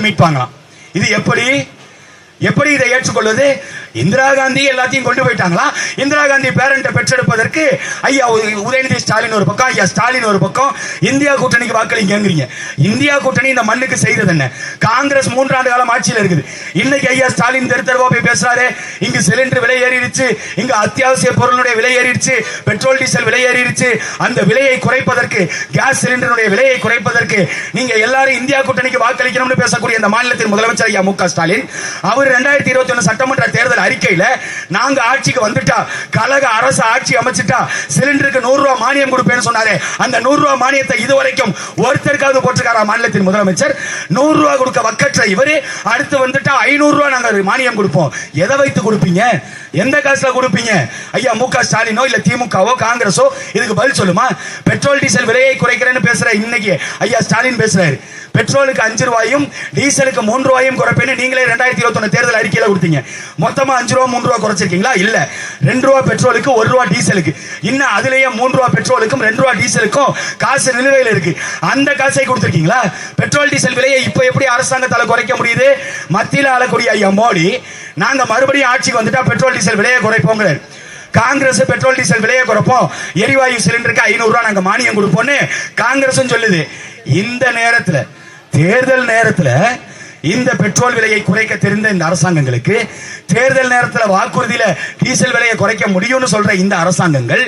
மீட்பாங்களாம். இது எப்படி? எப்படி இதை ஏற்றுக்கொள்வது? இந்திரா காந்தி எல்லாத்தையும் கொண்டு போயிட்டாங்களா? இந்திரா காந்தி பேரண்ட்டை பெற்றெடுப்பதற்கு ஐயா உதயநிதி ஸ்டாலின் ஒரு பக்கம் ஐயா ஸ்டாலின் ஒரு பக்கம் இந்தியா கூட்டணிக்கு வாக்களிங்கங்கிறீங்க இந்தியா கூட்டணி இந்த மண்ணுக்கு செய்தது என்ன? காங்கிரஸ் மூன்றாண்டு காலம் ஆட்சியில் இருக்குது. இன்னைக்கு ஐயா ஸ்டாலின் தெரு தெருவா போய் பேசுறாரு. இங்கு சிலிண்டர் விலை ஏறிடுச்சு. இங்கு அத்தியாவசிய பொருளுடைய விலை ஏறிடுச்சு. பெட்ரோல் டீசல் விலை ஏறிடுச்சு. அந்த விலையை குறைப்பதற்கு கேஸ் சிலிண்டருடைய விலையை குறைப்பதற்கு நீங்க எல்லாரும் இந்தியா கூட்டணிக்கு வாக்களிக்கணும்னு பேசக்கூடிய இந்த மாநிலத்தின் முதலமைச்சர் ஐயா மு ஸ்டாலின் அவர் ரெண்டாயிரத்தி இருபத்தி ஒன்னு சட்டமன்ற தேர்தல் அறிக்கையில நாங்க ஆட்சிக்கு வந்துட்டா கழக அரசு ஆட்சி அமைச்சிட்டா சிலிண்டருக்கு நூறு ரூபாய் மானியம் கொடுப்பேன்னு சொன்னாரு அந்த நூறு ரூபாய் மானியத்தை இதுவரைக்கும் ஒருத்தருக்காவது போட்டிருக்காரா மாநிலத்தின் முதலமைச்சர்? நூறு ரூபாய் கொடுக்க வக்கற்ற இவரு அடுத்து வந்துட்டா ஐநூறு ரூபாய் நாங்க மானியம் கொடுப்போம். எதை வைத்து கொடுப்பீங்க? எந்த காசுல கொடுப்பீங்க? ஐயா மு க ஸ்டாலினோ இல்ல திமுகவோ காங்கிரஸோ? இதுக்கு பதில் சொல்லுமா? பெட்ரோல் டீசல் விலையை குறைக்கிறேன்னு பேசுற இன்னைக்கு ஐயா ஸ்டாலின் பேசுறாரு. பெட்ரோலுக்கு அஞ்சு ரூபாயும் டீசலுக்கு மூன்று ரூபாயும் குறைப்பேன்னு நீங்களே ரெண்டாயிரத்தி இருபத்தி தேர்தல் அறிக்கையில் கொடுத்தீங்க. மொத்தமா அஞ்சு ரூபா மூன்று ரூபா குறைச்சிருக்கீங்களா? இல்ல. ரெண்டு ரூபா பெட்ரோலுக்கு ஒரு ரூபா டீசலுக்கு. இன்னும் அதுலயே மூன்று ரூபா பெட்ரோலுக்கும் ரெண்டு ரூபா டீசலுக்கும் காசு நிலுவையில் இருக்கு. அந்த காசை கொடுத்துருக்கீங்களா? பெட்ரோல் டீசல் விலையை இப்ப எப்படி அரசாங்கத்தால் குறைக்க முடியுது? மத்தியில் ஆளக்கூடிய ஐயா மோடி நாங்க மறுபடியும் ஆட்சிக்கு வந்துட்டா பெட்ரோல் டீசல் விலையை குறைப்போங்கிறார். காங்கிரஸ் பெட்ரோல் டீசல் விலையை குறைப்போம். எரிவாயு சிலிண்டருக்கு ஐநூறு நாங்கள் நாங்க மானியம் கொடுப்போம்னு காங்கிரஸும் சொல்லுது. இந்த நேரத்துல தேர்தல் நேரத்துல இந்த பெட்ரோல் விலையை குறைக்க தெரிந்த இந்த அரசாங்கங்களுக்கு தேர்தல் நேரத்தில் வாக்குறுதியில டீசல் விலையை குறைக்க முடியும்னு சொல்ற இந்த அரசாங்கங்கள்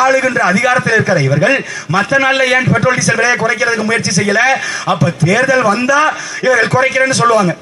ஆளுகின்ற அதிகாரத்தில் இருக்கிற இவர்கள் மற்ற நாள்ல ஏன் பெட்ரோல் டீசல் விலையை குறைக்கிறதுக்கு முயற்சி செய்யல? அப்ப தேர்தல் வந்தா இவர்கள் குறைக்கிறேன்னு சொல்லுவாங்க.